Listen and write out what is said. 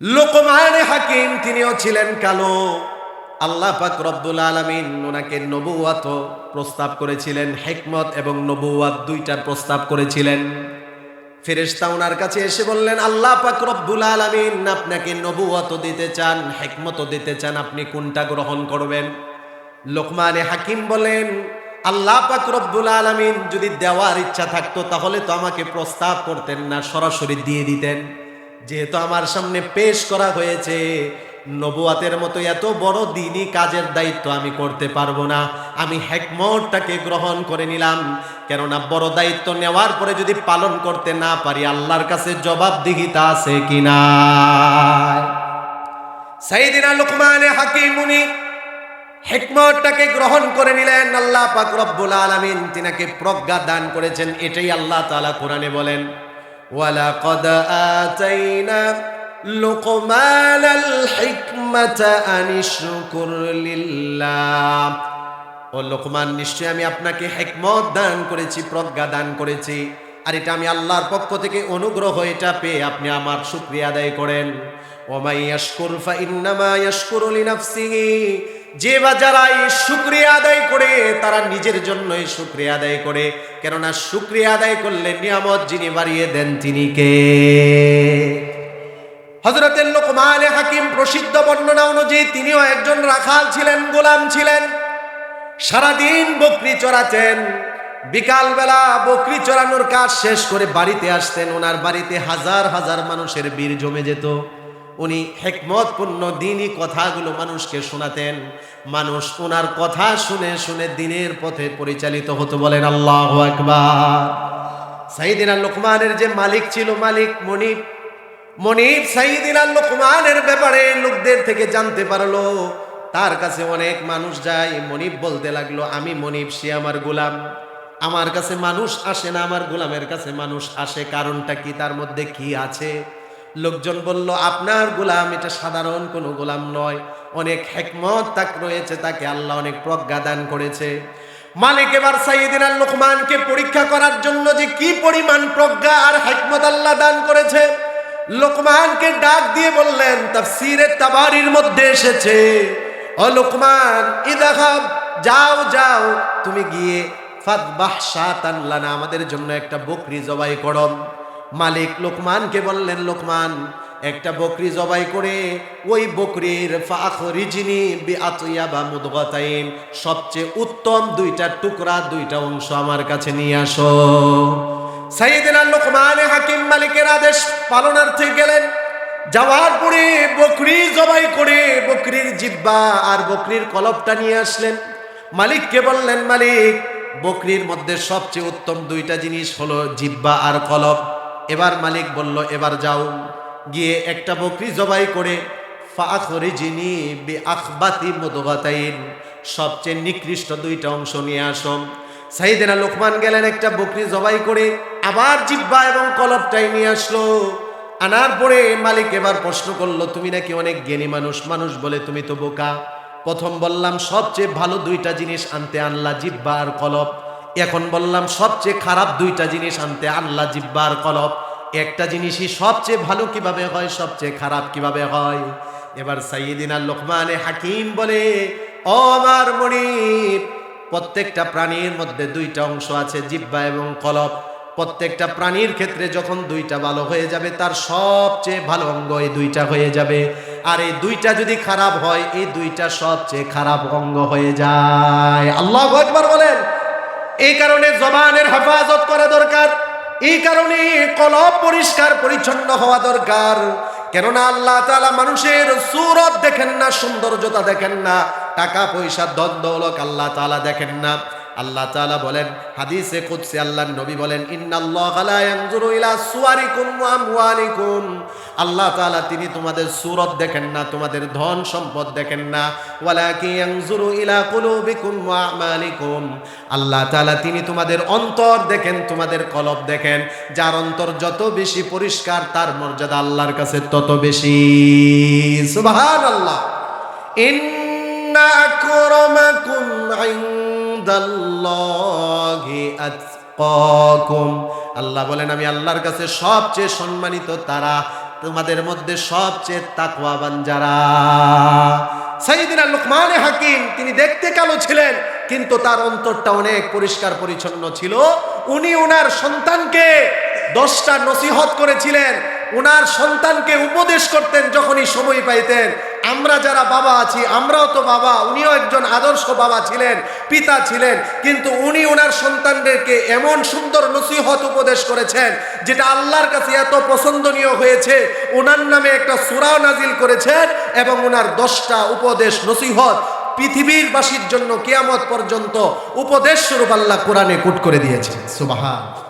লোকমানে হাকিম, তিনিও ছিলেন কালো। আল্লাহ পাক রব্বুল আলমিন ওনাকে নবুয়াত প্রস্তাব করেছিলেন, হেকমত এবং নবুয়াত দুইটার প্রস্তাব করেছিলেন। ফেরেশতা ওনার কাছে এসে বললেন, আল্লাহ পাক রব্বুল আলমিন আপনাকে নবুয়াত দিতে চান, হেকমত দিতে চান, আপনি কোনটা গ্রহণ করবেন? লোকমানে হাকিম বলেন আল্লাহ পাক রব্বুল আলমিন যদি দেওয়ার ইচ্ছা থাকতো, তাহলে তো আমাকে প্রস্তাব করতেন না, সরাসরি দিয়ে দিতেন। যেহেতু আমার সামনে পেশ করা হয়েছে, নবুয়াতের মতো এত বড় দিনই কাজের দায়িত্ব আমি করতে পারব না। আমি হেকমতটাকে গ্রহণ করে নিলাম, কেননা বড় দায়িত্ব নেওয়ার পরে যদি পালন করতে না পারি, আল্লাহর কাছে জবাবদিহিতা আছে কিনা সাইদিনা লোকমানে হাকিমুনি হেকমতটাকে গ্রহণ করে নিলেন। আল্লাহ পাক রব্বুল আলামিন তিনাকে প্রজ্ঞা দান করেছেন, এটাই আল্লাহ তাআলা কোরআনে বলেন। ওয়ালাকাদ আতাইনা লুকমানাল হিকমাতা আনিশকুর লিল্লাহ। ও লোকমান নিশ্চয় আমি আপনাকে হেকমত দান করেছি, প্রজ্ঞা দান করেছি, আর এটা আমি আল্লাহর পক্ষ থেকে অনুগ্রহ এটা পেয়ে আপনি আমার শুক্রিয়া আদায় করেন। ওমাই ইয়াশকুর ফা ইন্নামা ইয়াশকুরু লিনাফসিহি যে বা যারা এই শুক্রিয়া আদায় করে, তারা নিজের জন্যই শুক্রিয়া আদায় করে। কেননা শুক্রিয়া আদায় করলে নিয়ামত যিনি বাড়িয়ে দেন, তিনি কে? হজরতের লোকমানে হাকিম প্রসিদ্ধ বর্ণনা অনুযায়ী তিনিও একজন রাখাল ছিলেন, গোলাম ছিলেন। সারাদিন বকরি চড়াতেন। বিকালবেলা বকরি চড়ানোর কাজ শেষ করে বাড়িতে আসতেন। ওনার বাড়িতে হাজার হাজার মানুষের বীর জমে যেত। উনি হেকমতপূর্ণ দিনই কথাগুলো মানুষকে শোনাতেন। মানুষ ওনার কথা শুনে শুনে দিনের পথে পরিচালিত হতো বলেন আল্লাহ আকবার। সাইদিনা লোকমানের যে মালিক ছিল মালিক মনিব মনিব সাইদিনা লোকমানের ব্যাপারে লোকদের থেকে জানতে পারল। তার কাছে অনেক মানুষ যায়, মনিব বলতে লাগল, আমি মনিব, সে আমার গোলাম। আমার কাছে মানুষ আসে না, আমার গোলামের কাছে মানুষ আসে। কারণটা কি? তার মধ্যে কি আছে? লোকজন বলল, আপনার গোলাম, এটা সাধারণ কোনো গোলাম নয়। অনেক হেকমত তাক রয়েছে তাকে আল্লাহ অনেক প্রজ্ঞা দান করেছে। মালিক এবার সাইদিনা লোকমানকে পরীক্ষা করার জন্য যে কি পরিমাণ প্রজ্ঞা আর হেকমত আল্লাহ দান করেছে, লোকমানকে ডাক দিয়ে বললেন, তাফসীরে তাবারির মধ্যে এসেছে। ও লোকমান ইদাহাব যাও যাও, তুমি গিয়ে ফাদবাহ লানা, আমাদের জন্য একটা বকরি জবাই করম মালিক লোকমানকে বললেন, লোকমান, একটা বকরি জবাই করে ওই বকরির ফাখরিজিনি বিআতিয়া বা মুদগাতাইন, সবচেয়ে উত্তম দুইটা টুকরা, দুইটা অংশ আমার কাছে নিয়ে আসো। সাইয়েদিনা লোকমান হাকিম মালিকের আদেশ পালনার্থে গেলেন। যাওয়ার পরে বকরি জবাই করে বকরির জিব্বা আর বকরির কলপটা নিয়ে আসলেন। মালিককে বললেন, মালিক, বকরির মধ্যে সবচেয়ে উত্তম দুইটা জিনিস হলো জিব্বা আর কলব এবার মালিক বলল, এবার যাও। গিয়ে একটা বকরি জবাই করে ফাখরি যিনি আখবাতি সবচেয়ে নিকৃষ্ট দুইটা অংশ নিয়ে আসম সাইদেনা লোকমান গেলেন একটা বকরি জবাই করে, আবার জিব্বা এবং কলবটাই নিয়ে আসলো। আনার পরে মালিক এবার প্রশ্ন করল, তুমি নাকি অনেক জ্ঞানী মানুষ মানুষ বলে তুমি তো বোকা। প্রথম বললাম, সবচেয়ে ভালো দুইটা জিনিস আনতে আনলা, জিব্বা আর কলব এখন বললাম, সবচেয়ে খারাপ দুইটা জিনিস আনতে, আল্লাহ জিব্বার কলব। একটা জিনিসই সবচেয়ে ভালো কীভাবে হয়, সবচেয়ে খারাপ কীভাবে হয়? এবার সাইয়েদিনা লোকমানে হাকিম বলে, ও আমার মনিব, প্রত্যেকটা প্রাণীর মধ্যে দুইটা অংশ আছে, জিব্বা এবং কলব। প্রত্যেকটা প্রাণীর ক্ষেত্রে যখন দুইটা ভালো হয়ে যাবে, তার সবচেয়ে ভালো অঙ্গ এই দুইটা হয়ে যাবে। আর এই দুইটা যদি খারাপ হয়, এই দুইটা সবচেয়ে খারাপ অঙ্গ হয়ে যায়। আল্লাহ একবার বলেন। এই কারণে জবানের হেফাজত করা দরকার। এই কারণে কলব পরিষ্কার, পরিচ্ছন্ন হওয়া দরকার। কেননা আল্লাহ তালা মানুষের সুরত দেখেন না, সৌন্দর্যতা দেখেন না টাকা পয়সা দ্বন্দ্বলক আল্লাহ তালা দেখেন না। আল্লাহ তাআলা বলেন, হাদিসে কুদসি আল্লাহর নবী বলেন, ইন্নাল্লাহা ইলা আল্লাহ তাআলা, তিনি তোমাদের সুরত দেখেন না, তোমাদের ধন সম্পদ দেখেন না। ইলা আল্লাহ তাআলা, তিনি তোমাদের অন্তর দেখেন, তোমাদের কলব দেখেন। যার অন্তর যত বেশি পরিষ্কার, তার মর্যাদা আল্লাহর কাছে তত বেশি। সুবহানাল্লাহ। আতকাকুম আল্লাহ বলেন, আমি আল্লাহর কাছে সবচেয়ে সম্মানিত তারা, তোমাদের মধ্যে সবচেয়ে তাকওয়াবান যারা। সাইদিনা লোকমানে হাকিম, তিনি দেখতে কালো ছিলেন, কিন্তু তার অন্তরটা অনেক পরিষ্কার পরিচ্ছন্ন ছিল। উনি ওনার সন্তানকে দশটা নসিহত করেছিলেন। ওনার সন্তানকে উপদেশ করতেন যখনই সময় পাইতেন। আমরা যারা বাবা আছি, আমরাও তো বাবা, উনিও একজন আদর্শ বাবা ছিলেন, পিতা ছিলেন, কিন্তু উনি ওনার সন্তানদেরকে এমন সুন্দর নসিহত উপদেশ করেছেন, যেটা আল্লাহর কাছে এত পছন্দনীয় হয়েছে। ওনার নামে একটা সুরাও নাজিল করেছেন এবং ওনার দশটা উপদেশ নসিহত পৃথিবীর বাসীর জন্য কেয়ামত পর্যন্ত উপদেশ স্বরূপ আল্লাহ কোরআনে কুট করে দিয়েছেন। সুবাহান।